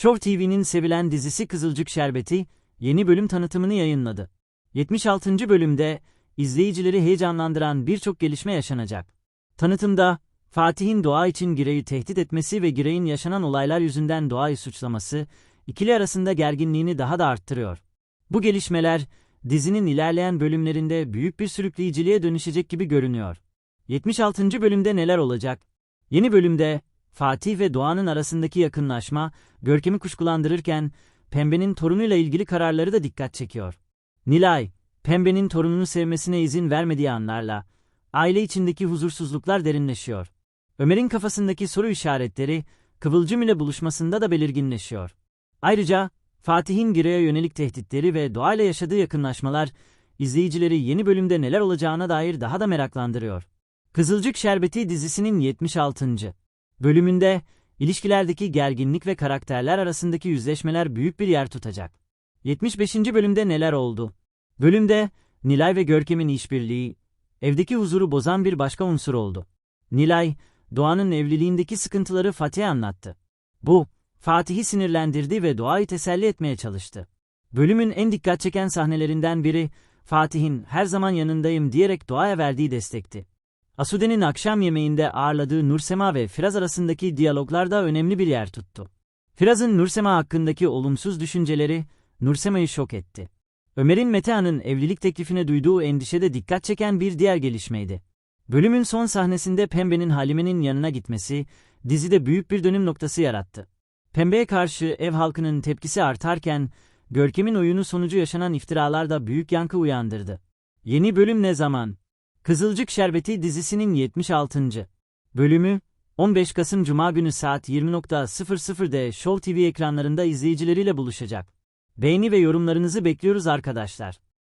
Show TV'nin sevilen dizisi Kızılcık Şerbeti, yeni bölüm tanıtımını yayınladı. 76. bölümde, izleyicileri heyecanlandıran birçok gelişme yaşanacak. Tanıtımda, Fatih'in Doğa için Giray'ı tehdit etmesi ve Giray'ın yaşanan olaylar yüzünden Doğa'yı suçlaması, ikili arasında gerginliğini daha da arttırıyor. Bu gelişmeler, dizinin ilerleyen bölümlerinde büyük bir sürükleyiciliğe dönüşecek gibi görünüyor. 76. bölümde neler olacak? Yeni bölümde, Fatih ve Doğan'ın arasındaki yakınlaşma, Görkem'i kuşkulandırırken, Pembe'nin torunuyla ilgili kararları da dikkat çekiyor. Nilay, Pembe'nin torununu sevmesine izin vermediği anlarla, aile içindeki huzursuzluklar derinleşiyor. Ömer'in kafasındaki soru işaretleri, Kıvılcım ile buluşmasında da belirginleşiyor. Ayrıca, Fatih'in Giray'a yönelik tehditleri ve doğayla yaşadığı yakınlaşmalar, izleyicileri yeni bölümde neler olacağına dair daha da meraklandırıyor. Kızılcık Şerbeti dizisinin 76. bölümünde, ilişkilerdeki gerginlik ve karakterler arasındaki yüzleşmeler büyük bir yer tutacak. 75. bölümde neler oldu? Bölümde, Nilay ve Görkem'in işbirliği, evdeki huzuru bozan bir başka unsur oldu. Nilay, Doğan'ın evliliğindeki sıkıntıları Fatih'e anlattı. Bu, Fatih'i sinirlendirdi ve Doğa'yı teselli etmeye çalıştı. Bölümün en dikkat çeken sahnelerinden biri, Fatih'in her zaman yanındayım diyerek Doğa'ya verdiği destekti. Asude'nin akşam yemeğinde ağırladığı Nursema ve Firaz arasındaki diyaloglar da önemli bir yer tuttu. Firaz'ın Nursema hakkındaki olumsuz düşünceleri, Nursema'yı şok etti. Ömer'in Metehan'ın evlilik teklifine duyduğu endişe de dikkat çeken bir diğer gelişmeydi. Bölümün son sahnesinde Pembe'nin Halime'nin yanına gitmesi, dizide büyük bir dönüm noktası yarattı. Pembe'ye karşı ev halkının tepkisi artarken, Görkem'in oyunu sonucu yaşanan iftiralar da büyük yankı uyandırdı. Yeni bölüm ne zaman? Kızılcık Şerbeti dizisinin 76. bölümü, 15 Kasım Cuma günü saat 20.00'de Show TV ekranlarında izleyicileriyle buluşacak. Beğeni ve yorumlarınızı bekliyoruz arkadaşlar.